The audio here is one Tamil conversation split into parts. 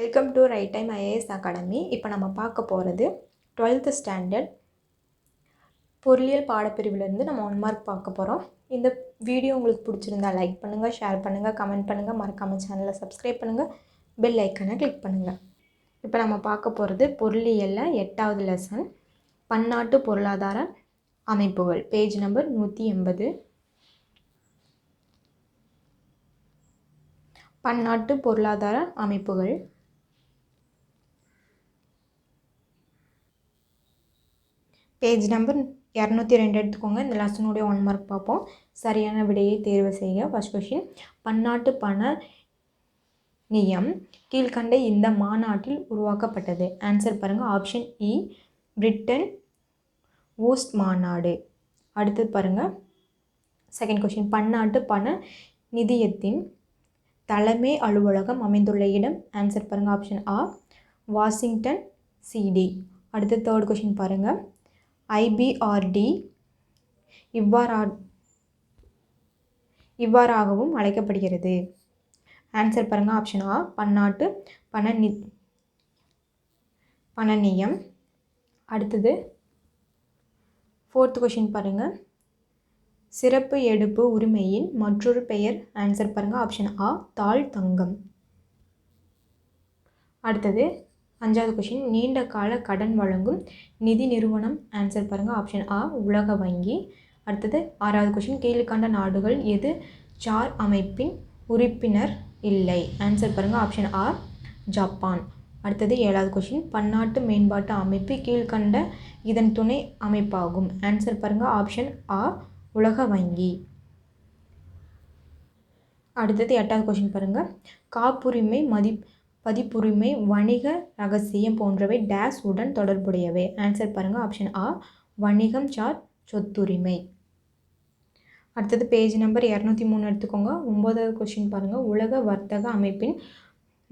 Welcome to Right Time IAS academy இப்போ நம்ம பார்க்க போகிறது டுவெல்த்து ஸ்டாண்டர்ட் பொருளியல் பாடப்பிரிவிலேருந்து நம்ம ஒன் மார்க் பார்க்க போகிறோம் இந்த வீடியோ உங்களுக்கு பிடிச்சிருந்தா லைக் பண்ணுங்கள் ஷேர் பண்ணுங்கள் கமெண்ட் பண்ணுங்கள் மறக்காமல் சேனலை சப்ஸ்கிரைப் பண்ணுங்கள் பெல் ஐக்கனை கிளிக் பண்ணுங்கள் இப்போ நம்ம பார்க்க போகிறது பொருளியலில் எட்டாவது லெசன் பன்னாட்டு பொருளாதார அமைப்புகள். பேஜ் நம்பர் நூற்றி எண்பது. பன்னாட்டு பொருளாதார அமைப்புகள். பேஜ் நம்பர் இரநூத்தி ரெண்டு எடுத்துக்கோங்க. இந்த லெசனுடைய ஒன் மார்க் பார்ப்போம். சரியான விடையை தேர்வு செய்க. ஃபஸ்ட் கொஷின் பன்னாட்டு பண நியம். கீழ்கண்ட இந்த மாநாட்டில் உருவாக்கப்பட்டது. ஆன்சர் பாருங்கள் ஆப்ஷன் இ பிரிட்டன் ஓஸ்ட் மாநாடு. அடுத்தது பாருங்கள் செகண்ட் கொஷின் பன்னாட்டு பண நிதியத்தின் தலைமை அலுவலகம் அமைந்துள்ள இடம். ஆன்சர் பாருங்கள் ஆப்ஷன் ஆ வாஷிங்டன் சிடி அடுத்த தேர்ட் கொஷின் பாருங்கள் ஐபிஆர்டி இவ்வாறா இவ்வாறாகவும் அழைக்கப்படுகிறது. ஆன்சர் பாருங்கள் ஆப்ஷன் ஆ பன்னாட்டு பண நி பணநியம் அடுத்தது ஃபோர்த் கொஷின் பாருங்கள் சிறப்பு எடுப்பு உரிமையின் மற்றொரு பெயர். ஆன்சர் பாருங்கள் ஆப்ஷன் ஆ தாழ் தங்கம் அடுத்தது அஞ்சாவது கொஷின் நீண்ட கால கடன் வழங்கும் நிதி நிறுவனம். ஆன்சர் பாருங்கள் ஆப்ஷன் ஆ உலக வங்கி. அடுத்தது ஆறாவது கொஷின் கீழ்கண்ட நாடுகள் எது? சார் அமைப்பின் உறுப்பினர் இல்லை. ஆன்சர் பாருங்கள் ஆப்ஷன் ஆ ஜப்பான். அடுத்தது ஏழாவது கொஷின் பன்னாட்டு மேம்பாட்டு அமைப்பு கீழ்கண்ட இதன் துணை அமைப்பாகும். ஆன்சர் பாருங்கள் ஆப்ஷன் ஆ உலக வங்கி. அடுத்தது எட்டாவது கொஷின் பாருங்கள் காப்புரிமை மதிப்பு பதிப்புரிமை வணிக ரகசியம் போன்றவை டேஸ் உடன் தொடர்புடையவை. ஆன்சர் பாருங்கள் ஆப்ஷன் ஆ வணிகம் சார் சொத்துரிமை. அடுத்தது பேஜ் நம்பர் இரநூத்தி மூணு எடுத்துக்கோங்க. ஒம்பதாவது கொஷின் பாருங்கள் உலக வர்த்தக அமைப்பின்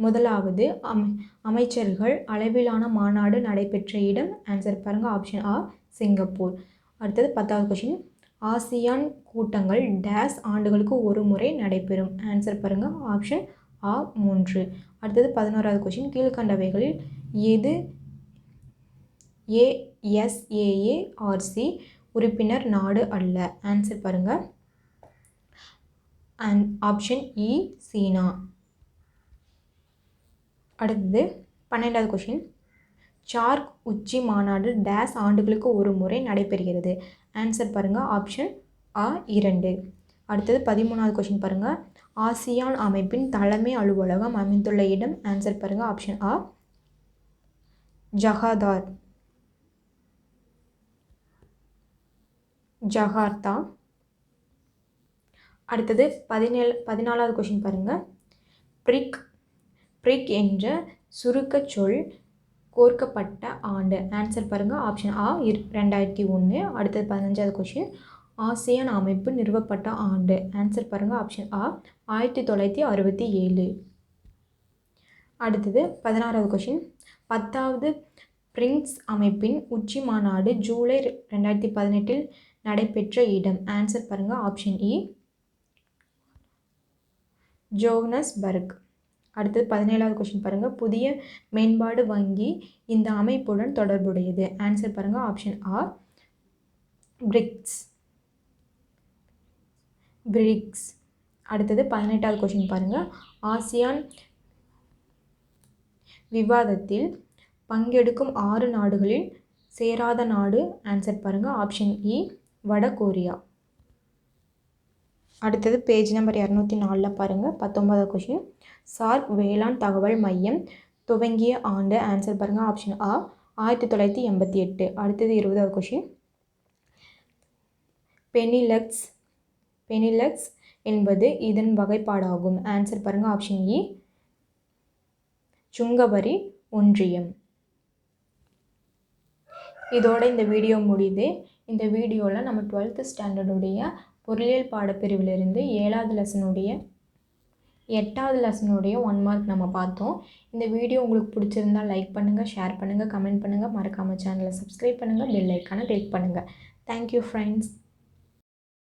முதலாவது அமை அமைச்சர்கள் அளவிலான மாநாடு நடைபெற்ற இடம். ஆன்சர் பாருங்கள் ஆப்ஷன் ஆ சிங்கப்பூர். அடுத்தது பத்தாவது கொஷின் ஆசியான் கூட்டங்கள் டேஸ் ஆண்டுகளுக்கு ஒரு முறை நடைபெறும். ஆன்சர் பாருங்கள் ஆப்ஷன் ஆ மூன்று. அடுத்தது பதினோராவது கொஷின் கீழ்கண்டவைகளில் எது? ஏஎஸ்ஏஏஆர்சி உறுப்பினர் நாடு அல்ல. ஆன்சர் பாருங்கள் அண்ட் ஆப்ஷன் இ சீனா. அடுத்தது பன்னெண்டாவது கொஷின் சார்க் உச்சி மாநாடு டேஸ் ஆண்டுகளுக்கு ஒரு முறை நடைபெறுகிறது. ஆன்சர் பாருங்கள் ஆப்ஷன் ஆ இரண்டு. அடுத்தது பதிமூணாவது கொஷின் பாருங்கள் ஆசியான் அமைப்பின் தலைமை அலுவலகம் அமைந்துள்ள இடம் ஆன்சர் பாருங்கள் ஆப்ஷன் ஆ ஜகாதார். ஜகார்த்தா. அடுத்தது பதினேழு பதினாலாவது கொஷின் பாருங்கள் பிரிக் பிரிக் என்ற சுருக்கச் சொல் கோர்க்கப்பட்ட ஆண்டு. ஆன்சர் பாருங்கள் ஆப்ஷன் ஆ இரு ரெண்டாயிரத்தி ஒன்று அடுத்தது பதினஞ்சாவது கொஷின் ஆசியான் அமைப்பு நிறுவப்பட்ட ஆண்டு. ஆன்சர் பாருங்கள் ஆப்ஷன் ஆ ஆயிரத்தி தொள்ளாயிரத்தி அறுபத்தி ஏழு. அடுத்தது பதினாறாவது கொஷின் பத்தாவது பிரிங்ஸ் அமைப்பின் உச்சி மாநாடு ஜூலை ரெண்டாயிரத்தி பதினெட்டில் நடைபெற்ற இடம். ஆன்சர் பாருங்கள் ஆப்ஷன் இ ஜோகனஸ்பர்க். அடுத்தது பதினேழாவது கொஷின் பாருங்கள் புதிய மேம்பாடு வங்கி இந்த அமைப்புடன் தொடர்புடையது. ஆன்சர் பாருங்கள் ஆப்ஷன் ஆ பிரிக்ஸ். பிரிக்ஸ் அடுத்தது பதினெட்டாவது கொஷின் பாருங்கள் ஆசியான் விவாதத்தில் பங்கெடுக்கும் ஆறு நாடுகளில் சேராத நாடு ஆன்சர் பாருங்கள் ஆப்ஷன் இ வட கொரியா. அடுத்தது பேஜ் நம்பர் இரநூத்தி நாலில் பாருங்கள் பத்தொன்பதாவது கொஷின் சார்க் வேளாண் தகவல் மையம் துவங்கிய ஆண்டு ஆன்சர் பாருங்கள் ஆப்ஷன் ஆ ஆயிரத்தி தொள்ளாயிரத்தி எண்பத்தி எட்டு. அடுத்தது இருபதாவது கொஷின் பெனிலக்ஸ் பெனிலக்ஸ் என்பது இதன் வகைப்பாடாகும். ஆன்சர் பாருங்கள் ஆப்ஷன் இ சுங்கவரி ஒன்றியம். இதோட இந்த வீடியோ முடியுது. இந்த வீடியோவில் நம்ம டுவெல்த்து ஸ்டாண்டர்டுடைய பொருளியல் பாடப்பிரிவிலிருந்து ஏழாவது லெசனுடைய எட்டாவது லெசனுடைய ஒன் மார்க் நம்ம பார்த்தோம். இந்த வீடியோ உங்களுக்கு பிடிச்சிருந்தா லைக் பண்ணுங்கள் ஷேர் பண்ணுங்கள் கமெண்ட் பண்ணுங்கள் மறக்காமல் சேனலை சப்ஸ்கிரைப் பண்ணுங்கள் பெல் ஐக்கானை கிளிக் பண்ணுங்கள் தேங்க்யூ ஃப்ரெண்ட்ஸ்